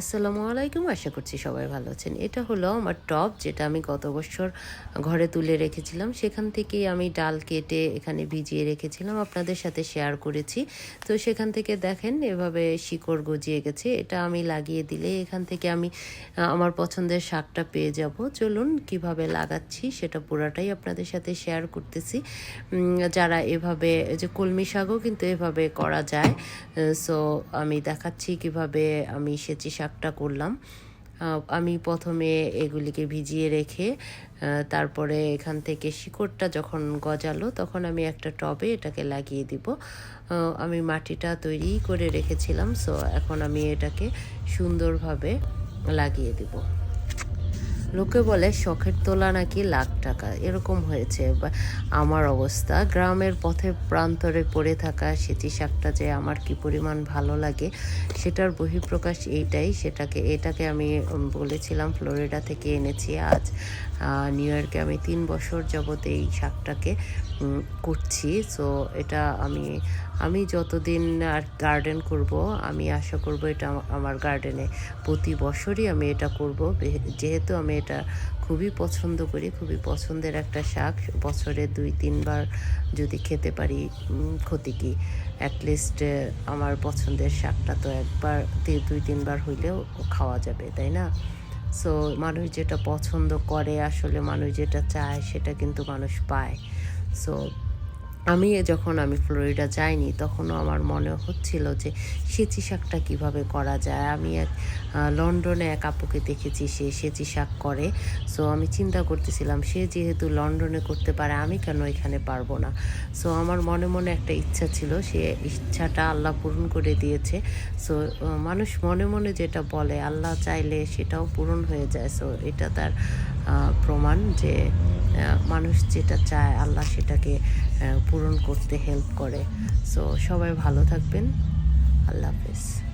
আসসালামু আলাইকুম, আশা করছি সবাই ভালো আছেন। এটা হলো আমার টপ যেটা আমি গত বছর ঘরে তুলে রেখেছিলাম। সেখান থেকেই আমি ডাল কেটে এখানে ভিজিয়ে রেখেছিলাম, আপনাদের সাথে শেয়ার করেছি। তো সেখান থেকে দেখেন, এভাবে শিকড় গজিয়ে গেছে। এটা আমি লাগিয়ে দিলে এখান থেকে আমি আমার পছন্দের শাকটা পেয়ে যাব। চলুন কীভাবে লাগাচ্ছি সেটা পুরাটাই আপনাদের সাথে শেয়ার করতেছি। যারা এভাবে যে কলমি শাকও কিন্তু এভাবে করা যায়। সো আমি দেখাচ্ছি কীভাবে আমি সেচি শাকটা করলাম। আমি প্রথমে এগুলিকে ভিজিয়ে রেখে তারপরে এখান থেকে শিকড়টা যখন গজালো, তখন আমি একটা টবে এটাকে লাগিয়ে দিব। আমি মাটিটা তৈরি করে রেখেছিলাম সো এখন আমি এটাকে সুন্দরভাবে লাগিয়ে দিব। লোকে বলে শখের তোলা নাকি লাখ টাকা। এরকম হয়েছে। আমার অবস্থা। গ্রামের পথে প্রান্তরে পড়ে থাকা সেটি শাকটা যে আমার কি পরিমাণ ভালো লাগে, সেটার বহিঃপ্রকাশ এইটাই। সেটাকে, এটাকে আমি বলেছিলাম ফ্লোরিডা থেকে এনেছি আজ। নিউ ইয়র্কে আমি তিন বছর যাবত এই শাকটাকে করছি। সো এটা আমি আমি যতদিন আর গার্ডেন করব, আমি আশা করব এটা আমার গার্ডেনে প্রতি বছরই আমি এটা করব। যেহেতু আমি এটা খুবই পছন্দ করি, খুবই পছন্দের একটা শাক, বছরে দুই, তিনবার যদি খেতে পারি ক্ষতি কি? অ্যাটলিস্ট আমার পছন্দের শাকটা তো একবার দুই, তিনবার হইলেও খাওয়া যাবে, তাই না? সো মানুষ যেটা পছন্দ করে, আসলে মানুষ যেটা চায়, সেটা কিন্তু মানুষ পায়। সো আমি যখন আমি ফ্লোরিডা যাইনি, তখনও আমার মনে হচ্ছিল যে সেচি শাকটা কীভাবে করা যায়? আমি এক লন্ডনে এক আপুকে দেখেছি, সে সেচি শাক করে। সো আমি চিন্তা করতেছিলাম, সে যেহেতু লন্ডনে করতে পারে, আমি কেন এখানে পারব না? সো আমার মনে মনে একটা ইচ্ছা ছিল, সে ইচ্ছাটা আল্লাহ পূরণ করে দিয়েছে। সো মানুষ মনে মনে যেটা বলে, আল্লাহ চাইলে সেটাও পূরণ হয়ে যায়। সো এটা তার প্রমাণ যে মানুষ যেটা চায়, আল্লাহ সেটাকে পূরণ করতে হেল্প করে। সো সবাই ভালো থাকবেন। আল্লাহ হাফেজ।